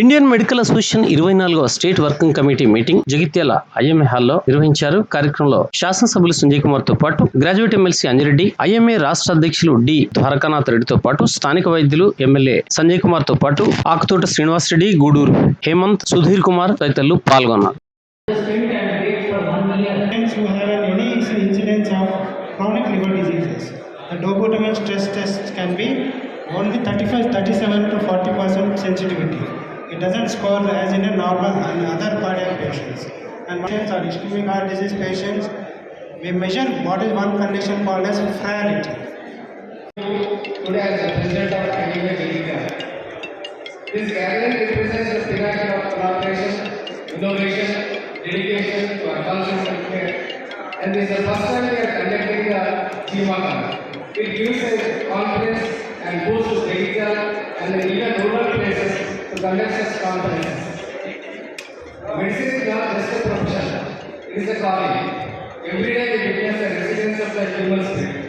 Indian medical association ఇరవై నాలుగవ state working committee meeting Jagtial IMA హాల్లో నిర్వహించారు. కార్యక్రమంలో శాసనసభ్యులు సంజయ్ కుమార్తో పాటు గ్రాడ్యుయేట్ ఎమ్మెల్సీ అంజిరెడ్డి ఐఎంఏ రాష్ట్ర అధ్యక్షులు డి ద్వారకానాథ్ రెడ్డితో పాటు స్థానిక వైద్యులు ఎమ్మెల్యే సంజయ్ కుమార్తో పాటు ఆకుతోట శ్రీనివాస్ రెడ్డి గూడూరు హేమంత్ సుధీర్ కుమార్ తదితరులు పాల్గొన్నారు. chronic liver diseases, the dobutamine stress test can be only 35, 37 to 40 percent sensitivity. Doesn't score as in a normal and other cardiac patients. And patients are ischemic heart disease patients. We measure what is one condition called as frailty. This gathering represents the spirit of collaboration, innovation, dedication to advancing healthcare. And this is the first time we are conducting the Chimaka. It gives a confidence and boost to Jalika and even rural places to conduct such conferences. Medicine is not just a profession, it is a calling. Every day we witness the resilience of the human spirit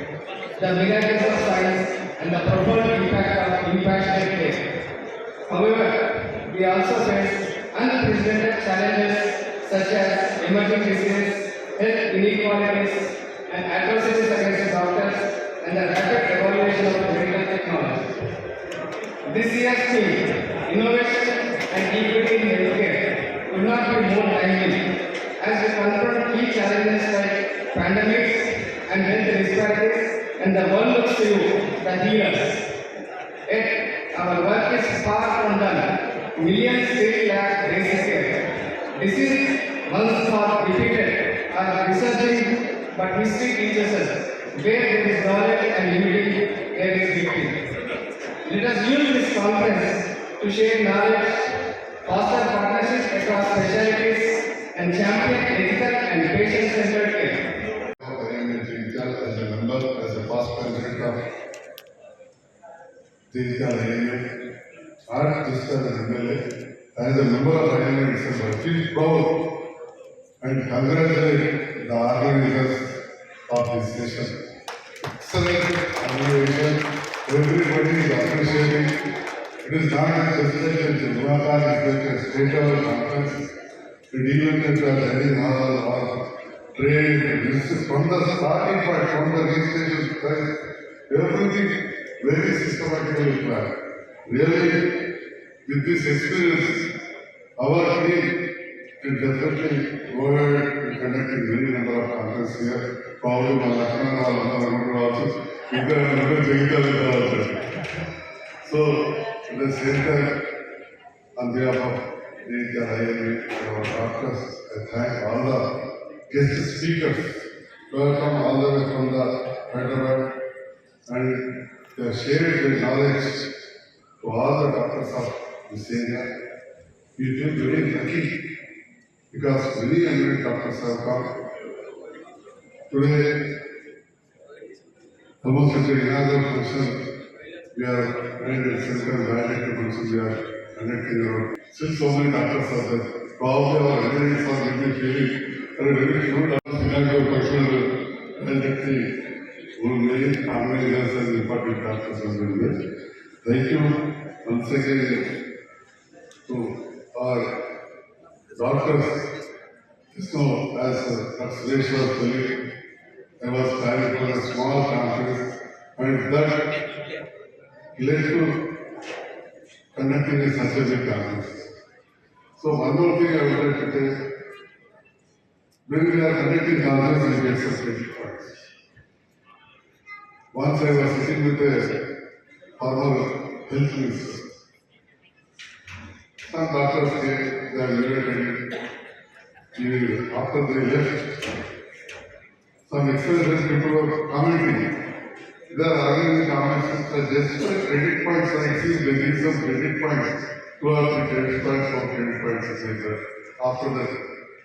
the miracles of science and the profound impact of compassionate care. However, we also face unprecedented challenges such as emerging diseases, health inequalities, and adversities against doctors, and the rapid evolution of medical technology. This year's theme, innovation and equity in healthcare, could not be more timely as we confront key challenges like pandemics and health disparities, and the world looks to you, the healers. Yet, our work is far from done. Millions still lack basic care. Disease once thought defeated are resurging, but history teaches us where there is knowledge and unity, there is victory. Let us use this conference to share knowledge, foster partnerships across specialties, and champion ethical and patient-centered care. As a member, as a past president of Jindal IMA, not just as an MLA, as a member of IMA itself, I feel proud and congratulate the organizers of this session. Excellent organization, everybody is appreciating. It is not just like a Jumaka, it's like a state level conference. And even if you are heading all or trade, this is from the starting point, from the registration price, everything very systematically planned. Really, with this experience, our team can definitely ahead and conducting many number of conferences here. Probably my Lakshman or another also, either another Jagita also. So, at the same time, on behalf of the IIM and our doctors, I thank all the guest speakers who have come all the way from the Hyderabad and they have shared their knowledge to all the doctors of this area. We feel very lucky because many eminent doctors have come. Today, almost at the inaugural function, we are and center validation function we are conducting our. Since so many doctors are there, probably our evidence are maybe feeling, there are very few doctors inaugural function and at the many organizers and important doctors been there. Thank you once again know, as. Suresh was I was planning for a small conference and that led to conducting a such a big conference. So one more thing I would like to say, when we are conducting conference, we get some. Once I was sitting with a former health minister. Some doctors came, they are related, you, after they left, some experienced people were commenting. They are arguing comments that just for credit points, I see they need some credit points. Two or three credit points, four credit points, etc. After that.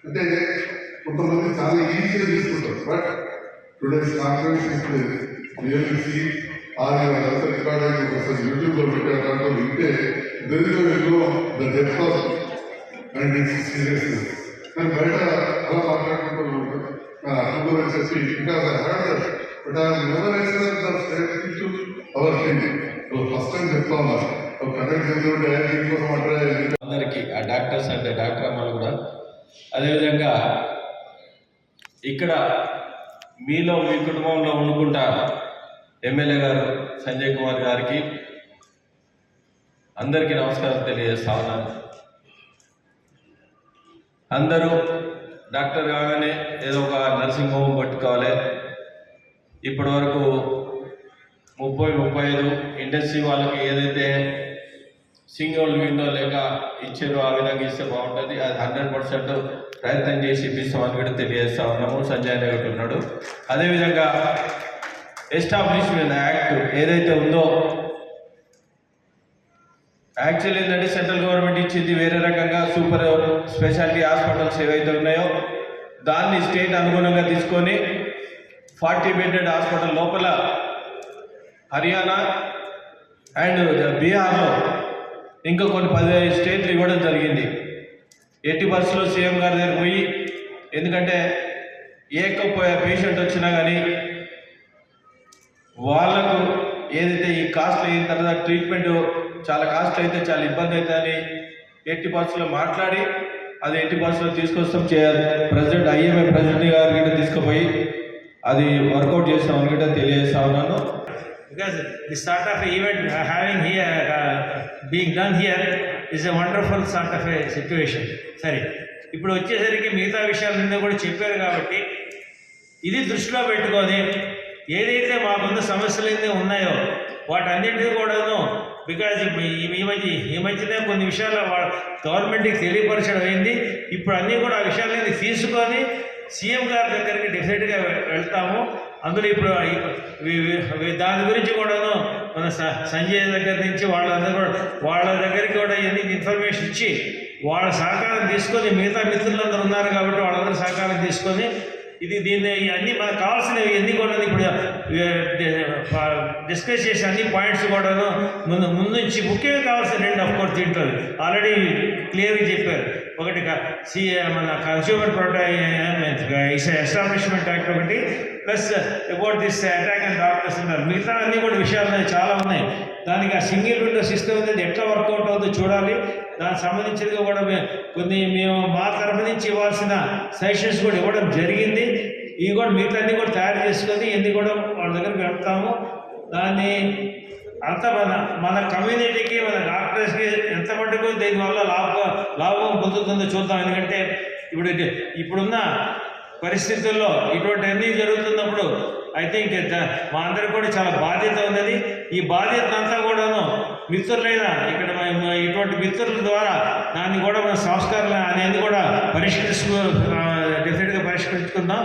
అంటే కొంతమంది చాలా ఈజీగా తీసుకుంటారు but today's conference is really see are అదంతా record అయ్యి ఒకసారి YouTube లో పెట్టారు దాంట్లో వింటే there is no the depth of and its seriousness కానీ బయట అలా మాట్లాడుకుంటూ నా ఇంకా heard but I never expect to our first time చెప్తా డాక్టర్స్ అంటే డాక్టర్ అమ్మలు కూడా. అదేవిధంగా ఇక్కడ మీలో మీ కుటుంబంలో వండుకుంటా ఎమ్మెల్యే గారు సంజయ్ కుమార్ గారికి. అందరికీ నమస్కారం తెలియజేస్తా ఉన్నాను. అందరూ డాక్టర్ కాగానే ఏదో ఒక నర్సింగ్ హోమ్ పట్టుకోవాలి. ఇప్పటి వరకు ముప్పై ముప్పై ఐదు ఇండస్ట్రీ వాళ్ళకి ఏదైతే సింగిల్ విండో లేక ఇచ్చారో ఆ విధంగా ఇస్తే బాగుంటుంది. అది హండ్రెడ్ పర్సెంట్ ప్రయత్నం చేసి ఇప్పిస్తామని కూడా తెలియజేస్తా ఉన్నాము. సంజయ్ అనే ఉన్నాడు. అదేవిధంగా ఎస్టాబ్లిష్మెంట్ యాక్ట్ ఏదైతే ఉందో యాక్చువల్ ఏంటంటే సెంట్రల్ గవర్నమెంట్ ఇచ్చింది వేరే రకంగా సూపర్ స్పెషాలిటీ హాస్పిటల్స్ ఏవైతే ఉన్నాయో దాన్ని స్టేట్ అనుగుణంగా తీసుకొని ఫార్టీ బెడెడ్ హాస్పిటల్ లోపల హర్యానా అండ్ బీహార్లో ఇంకా కొన్ని పదిహేను స్టేట్లు ఇవ్వడం జరిగింది. ఎట్టి బస్సులో సీఎం గారి దగ్గర పోయి ఎందుకంటే ఏ పేషెంట్ వచ్చినా కానీ వాళ్ళకు ఏదైతే ఈ కాస్ట్ అయిన తర్వాత ట్రీట్మెంట్ చాలా కాస్ట్ అయితే చాలా ఇబ్బంది అవుతుందని ఎట్టి పరిస్థితుల్లో మాట్లాడి అది ఎట్టి పరిస్థితుల్లో తీసుకొస్తాం చేయాలి ప్రెసిడెంట్ ఐఎంఏ ప్రెసిడెంట్ గారి గిట్ట తీసుకుపోయి అది వర్కౌట్ చేస్తామని గిట్ట తెలియజేస్తా ఉన్నాను. Because the sort of event uh, having here uh, being done here is a wonderful sort of a situation. సరే ఇప్పుడు వచ్చేసరికి మిగతా విషయాల మీద కూడా చెప్పారు కాబట్టి ఇది దృష్టిలో పెట్టుకొని ఏదైతే మాకున్న సమస్యలు అయితే ఉన్నాయో వాటన్నింటినీ కూడాను బికాజ్ ఈ మధ్య ఈ మధ్యనే కొన్ని విషయాలు గవర్నమెంట్కి తెలియపరచడం అయింది. ఇప్పుడు అన్నీ కూడా ఆ విషయాలన్నీ తీసుకొని సీఎం గారి దగ్గరికి డెఫినెట్గా వెళ్తాము. అందులో ఇప్పుడు దాని గురించి కూడాను మన స- సంజయ్ దగ్గర నుంచి వాళ్ళందరూ కూడా వాళ్ళ దగ్గరికి కూడా ఇవన్నీ ఇన్ఫర్మేషన్ ఇచ్చి వాళ్ళ సహకారం తీసుకొని మిగతా మిత్రులందరూ ఉన్నారు కాబట్టి వాళ్ళందరూ సహకారం తీసుకొని ఇది దీన్ని అన్ని మనకు కావాల్సినవి ఎన్ని కూడా ఇప్పుడు డిస్కస్ చేసే అన్ని పాయింట్స్ కూడాను ముందు ముందుంచి ముఖ్యంగా కావాల్సిన రెండు ఆఫ్ కోర్స్ దీంట్లో ఆల్రెడీ క్లియర్గా చెప్పారు. ఒకటి సి మన కన్స్యూమర్ ప్రొటెక్ట్ ఎస్టాబ్లిష్మెంట్ యాక్ట్ ఒకటి plus about this attack and doctors ఉన్నారు మిగతా అన్ని కూడా విషయాలు చాలా ఉన్నాయి. దానికి ఆ సింగిల్ విండో సిస్టమ్ అనేది ఎట్లా వర్కౌట్ అవుతుందో చూడాలి. దానికి సంబంధించినది కూడా కొన్ని మేము మా తరఫు నుంచి ఇవ్వాల్సిన సజెషన్స్ కూడా ఇవ్వడం జరిగింది. ఇవి కూడా మిగతాన్ని కూడా తయారు చేసుకొని ఇన్ని కూడా వాళ్ళ దగ్గరికి వెళ్తాము దాన్ని అంత మన మన కమ్యూనిటీకి మన డాక్టర్స్కి ఎంత మటుకు దీనివల్ల లాభ లాభం పొందుతుందో చూద్దాం. ఎందుకంటే ఇప్పుడు ఇప్పుడున్న పరిస్థితుల్లో ఇటువంటి అన్నీ జరుగుతున్నప్పుడు ఐ థింక్ మా అందరికి కూడా చాలా బాధ్యత ఉన్నది. ఈ బాధ్యత అంతా కూడాను మిత్రులైన ఇక్కడ ఇటువంటి మిత్రుల ద్వారా దాన్ని కూడా మన సంస్కారాలు అనేది కూడా పరిష్కరించుకో డెఫినెట్గా పరిష్కరించుకుందాం.